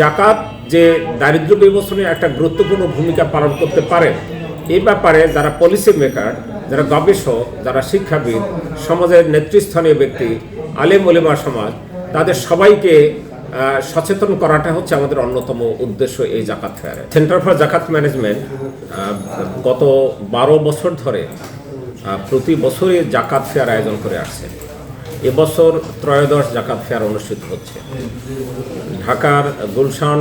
জাকাত যে দারিদ্র বিমোচনে একটা গুরুত্বপূর্ণ ভূমিকা পালন করতে পারে এই ব্যাপারে যারা পলিসি মেকার যারা গবেষক, যারা শিক্ষাবিদ, সমাজের নেতৃস্থানীয় ব্যক্তি, আলেম ওলেমা সমাজ, তাদের সবাইকে সচেতন করাটা হচ্ছে আমাদের অন্যতম উদ্দেশ্য এই জাকাত ফেয়ারে। সেন্টার ফর জাকাত ম্যানেজমেন্ট গত বারো বছর ধরে প্রতি বছরই জাকাত ফেয়ার আয়োজন করে আসছে। এবছর ত্রয়োদশ জাকাত ফেয়ার অনুষ্ঠিত হচ্ছে। ঢাকার গুলশান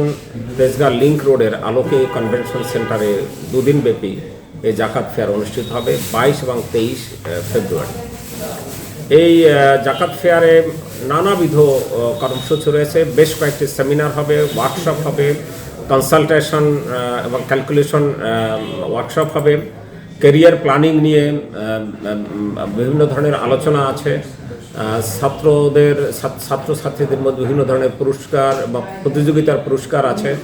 তেজগাঁ লিংক রোডের আলোকে কনভেনশন সেন্টারে দুদিন ব্যাপী এই জাকাত ফেয়ার অনুষ্ঠিত হবে, বাইশ এবং তেইশ ফেব্রুয়ারি। এই জাকাত ফেয়ারে নানাবিধ কর্মসূচি রয়েছে। বেশ কয়েকটি সেমিনার হবে ওয়ার্কশপ হবে কনসালটেশন এবং ক্যালকুলেশন ওয়ার্কশপ হবে। কেরিয়ার প্ল্যানিং নিয়ে বিভিন্ন ধরনের আলোচনা আছে। ছাত্রদের ছাত্র- ছাত্রছাত্রীদের মধ্যে বিভিন্ন ধরনের পুরস্কার বা প্রতিযোগিতার পুরস্কার আছে।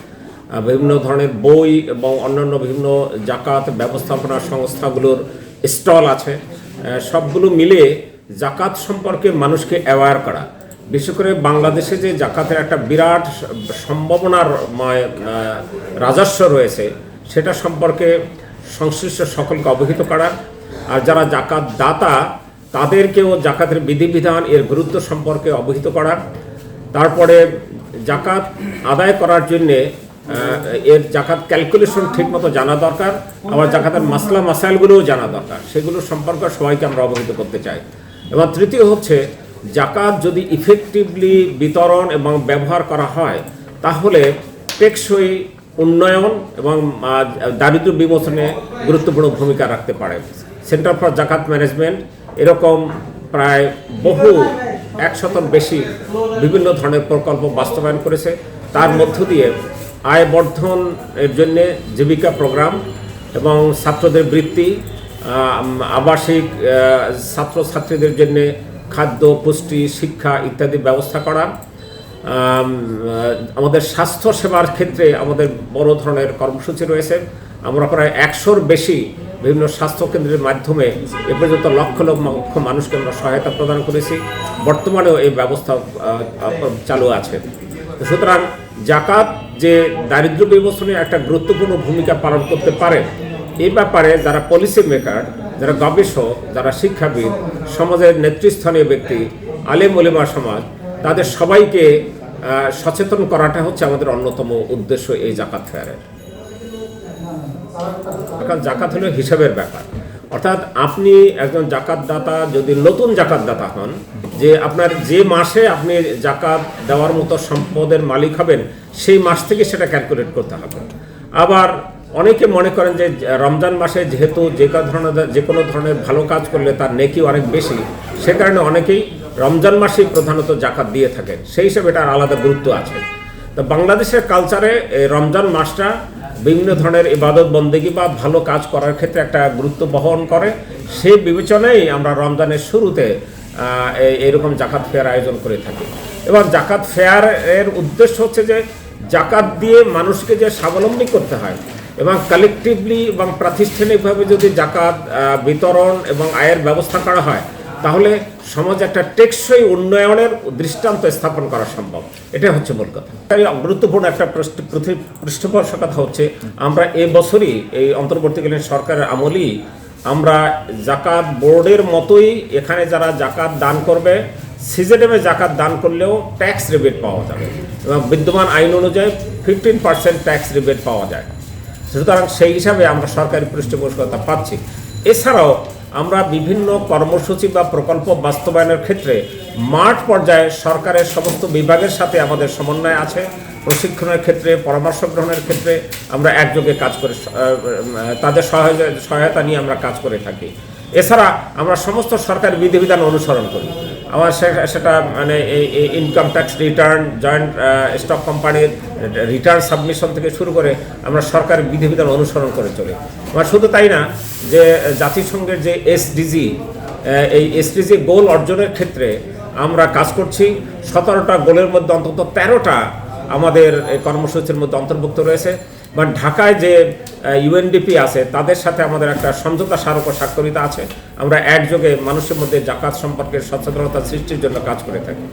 বিভিন্ন ধরনের বই এবং অন্যান্য বিভিন্ন জাকাত ব্যবস্থাপনা সংস্থাগুলোর স্টল আছে। সবগুলো মিলে জাকাত সম্পর্কে মানুষকে অ্যাওয়্যার করা। বিশেষ করে বাংলাদেশে যে জাকাতের একটা বিরাট সম্ভাবনার রাজস্ব রয়েছে, সেটা সম্পর্কে সংশ্লিষ্ট সকলকে অবহিত করা। আর যারা জাকাত দাতা তাদেরকেও জাকাতের বিধিবিধান এর গুরুত্ব সম্পর্কে অবহিত করা তারপরে জাকাত আদায় করার জন্যে এর জাকাত ক্যালকুলেশন ঠিকমতো জানা দরকার। আবার জাকাতের মাসলা মাসাইলগুলোও জানা দরকার। সেগুলো সম্পর্কে সবাইকে আমরা অবহিত করতে চাই। এবং তৃতীয় হচ্ছে, জাকাত যদি ইফেক্টিভলি বিতরণ এবং ব্যবহার করা হয়, তাহলে টেকসই উন্নয়ন এবং দারিদ্র বিমোচনে গুরুত্বপূর্ণ ভূমিকা রাখতে পারে। সেন্টার ফর জাকাত ম্যানেজমেন্ট এরকম প্রায় বহু এক একশতর বেশি বিভিন্ন ধরনের প্রকল্প বাস্তবায়ন করেছে। তার মধ্য দিয়ে আয় বর্ধন এর জন্যে জীবিকা প্রোগ্রাম এবং ছাত্রদের বৃত্তি আবাসিক ছাত্রছাত্রীদের জন্যে খাদ্য, পুষ্টি, শিক্ষা ইত্যাদি ব্যবস্থা করা। আমাদের স্বাস্থ্য সেবার ক্ষেত্রে আমাদের বড় ধরনের কর্মসূচি রয়েছে। আমরা প্রায় একশোর বেশি বিভিন্ন স্বাস্থ্য কেন্দ্রের মাধ্যমে এ পর্যন্ত লক্ষ লক্ষ মানুষকে আমরা সহায়তা প্রদান করেছি। বর্তমানেও এই ব্যবস্থা চালু আছে। সুতরাং জাকাত যে দারিদ্র বিমোচনে একটা গুরুত্বপূর্ণ ভূমিকা পালন করতে পারে, এই ব্যাপারে যারা পলিসি মেকার যারা গবেষক, যারা শিক্ষাবিদ, সমাজের নেতৃস্থানীয় ব্যক্তি, আলেম ওলেমা সমাজ, তাদের সবাইকে সচেতন করাটা হচ্ছে আমাদের অন্যতম উদ্দেশ্য এই জাকাত ফেয়ারের। জাকাত হলো হিসাবের ব্যাপার। অর্থাৎ আপনি একজন জাকাত দাতা যদি নতুন জাকাত দাতা হন, যে আপনার যে মাসে আপনি জাকাত দেওয়ার মতো সম্পদের মালিক হবেন, সেই মাস থেকে সেটা ক্যালকুলেট করতে হবে। আবার অনেকে মনে করেন যে রমজান মাসে যেহেতু যে ধরনের, যে কোনো ধরনের ভালো কাজ করলে তার নেকি অনেক বেশি, সে কারণে অনেকেই রমজান মাসেই প্রধানত জাকাত দিয়ে থাকেন। সেই হিসেবে এটার আলাদা গুরুত্ব আছে। তো বাংলাদেশের কালচারে রমজান মাসটা বিভিন্ন ধরনের ইবাদত বন্দেগী বা ভালো কাজ করার ক্ষেত্রে একটা গুরুত্ব বহন করে। সেই বিবেচনায় আমরা রমজানের শুরুতে এরকম জাকাত ফেয়ার আয়োজন করে থাকি। এবং জাকাত ফেয়ার এর উদ্দেশ্য হচ্ছে যে, জাকাত দিয়ে মানুষকে যে স্বাবলম্বী করতে হয় এবং কালেকটিভলি এবং প্রাতিষ্ঠানিকভাবে যদি জাকাত বিতরণ এবং আয়ের ব্যবস্থা করা হয় তাহলে সমাজে একটা টেকসই উন্নয়নের দৃষ্টান্ত স্থাপন করা সম্ভব। এটা হচ্ছে মূল কথা। তাই গুরুত্বপূর্ণ একটা পৃষ্ঠপোষকতা হচ্ছে, আমরা এ বছরই এই অন্তর্বর্তীকালীন সরকারের আমলেই আমরা জাকাত বোর্ডের মতোই এখানে যারা জাকাত দান করবে সিজেডেমে জাকাত দান করলেও ট্যাক্স রিবেট পাওয়া যাবে এবং বিদ্যমান আইন অনুযায়ী ফিফটিন পার্সেন্ট ট্যাক্স রিবেট পাওয়া যায়। সুতরাং সেই হিসাবে আমরা সরকারি পৃষ্ঠপোষকতা পাচ্ছি। এছাড়াও আমরা বিভিন্ন কর্মসূচি বা প্রকল্প বাস্তবায়নের ক্ষেত্রে মাঠ পর্যায়ে সরকারের সমস্ত বিভাগের সাথে আমাদের সমন্বয় আছে। প্রশিক্ষণের ক্ষেত্রে, পরামর্শ গ্রহণের ক্ষেত্রে আমরা একযোগে কাজ করে তাদের সহায়- সহায়তা নিয়ে আমরা কাজ করে থাকি। এছাড়া আমরা সমস্ত সরকারি বিধিবিধান অনুসরণ করি। আমার সেটা মানে income tax return joint stock কোম্পানির রিটার্ন সাবমিশন থেকে শুরু করে আমরা সরকারি বিধিবিধান অনুসরণ করে চলি। আমার শুধু তাই না যে জাতিসংঘের যে এসডিজি এই এসডিজি গোল অর্জনের ক্ষেত্রে আমরা কাজ করছি। সতেরোটা গোলের মধ্যে অন্তত তেরোটা আমাদের কর্মসূচির মধ্যে অন্তর্ভুক্ত রয়েছে। বা ঢাকায় যে ইউএনডিপি আছে, তাদের সাথে আমাদের একটা সমঝোতা স্মারক স্বাক্ষরিত আছে। আমরা একযোগে মানুষের মধ্যে জাকাত সম্পর্কে সচেতনতা সৃষ্টির জন্য কাজ করে থাকি।